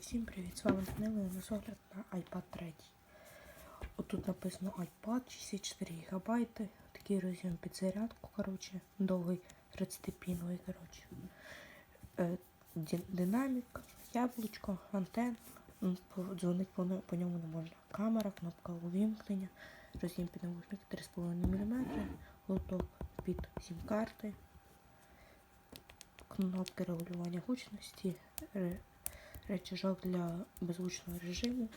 Всім привіт! З вами Данило і у нас огляд на iPad 3. Отут написано iPad 64 ГБ. Такий роз'єм під зарядку, коротше, довгий 30-піновий, коротше. Е, динамік, яблучко, антенна. М, по- по, ньому- не можна. Камера, кнопка увімкнення, роз'єм під навушники 3,5 мм, лоток під сім-карти, кнопки регулювання гучності, речажок для беззвучного режиму,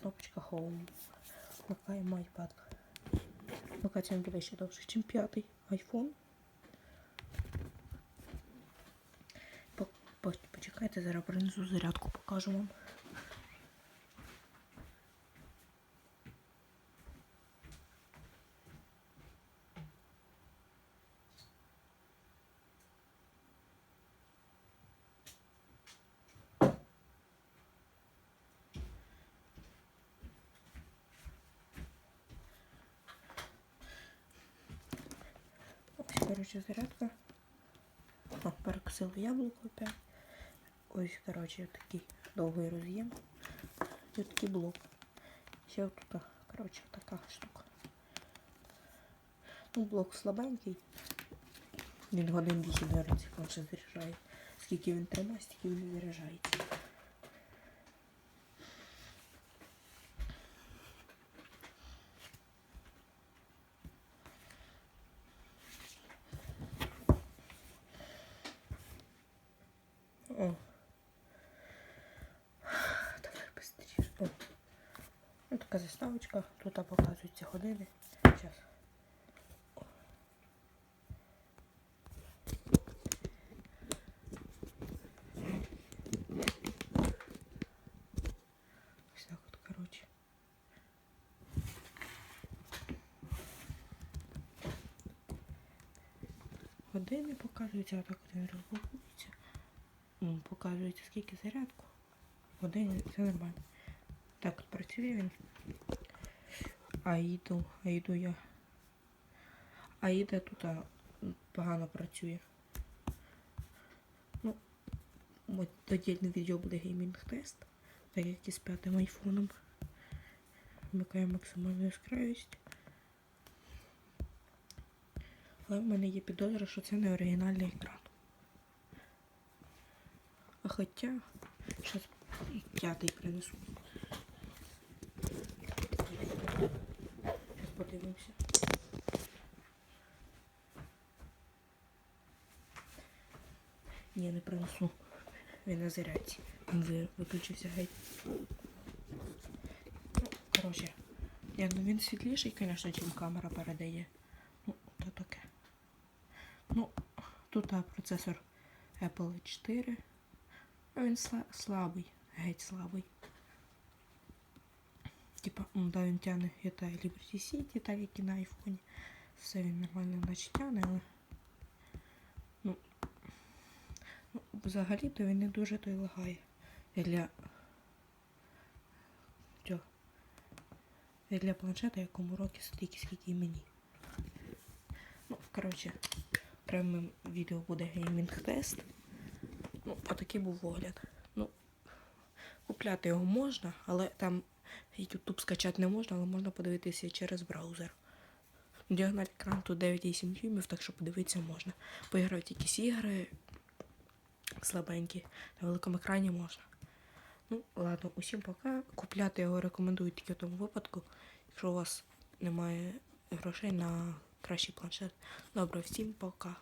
кнопочка Home. Вмикаємо iPad. Вмикається він ще довше, ніж п'ятий iPhone. По- по- Почекайте, зараз принесу зарядку, покажу вам. Ось, коротше, зарядка. О, перекусила яблуко опять. Ось, коротше, такий довгий роз'єм. І такий блок. Ще тут, коротше, така штука. Ну, блок слабенький. Він годин 8 наверное, цей планшет заряджає. Скільки він тримає, стільки він заряджається. О. Давай быстрее. О. Ну, така заставочка. Тут показуються години. Сейчас. Ось так от, короче. Години показуються, а так от він розблокується. Показується скільки зарядку. Години, все нормально. Так от працює він. Аїду, аїду я. Аїда тут а, м, погано працює. Ну, от додільне відео буде геймінг-тест, так як і з п'ятим айфоном. Вмикаємо максимальну яскравість. Але в мене є підозра, що це не оригінальний екран. Хоча, зараз п'ятий принесу. Зараз подивимося. Ні, не принесу. Він на зарядці. Він ви- виключився геть. Коротше, я, ну він світліший, звісно, чим камера передає. Ну, то таке. Ну, тут а, процесор Apple 4. А він сла- слабий, геть слабий. Типа, да, він тягне это Liberty City, так як і на айфоні. Все він нормально наче тягне, але. Ну, ну взагалі-то він не дуже той лагає. Для. Цього. Для планшета, якому роки стільки, скільки і мені. Ну, коротше, окремим відео буде геймінг-тест. Ну, отакий був огляд. Ну, купляти його можна, але там YouTube скачати не можна, але можна подивитися через браузер. Діагональ екран тут 9,7 дюймів, так що подивитися можна. Поіграти якісь ігри слабенькі, на великому екрані можна. Ну, ладно, усім пока. Купляти його рекомендую тільки в тому випадку, якщо у вас немає грошей на кращий планшет. Добре, всім пока.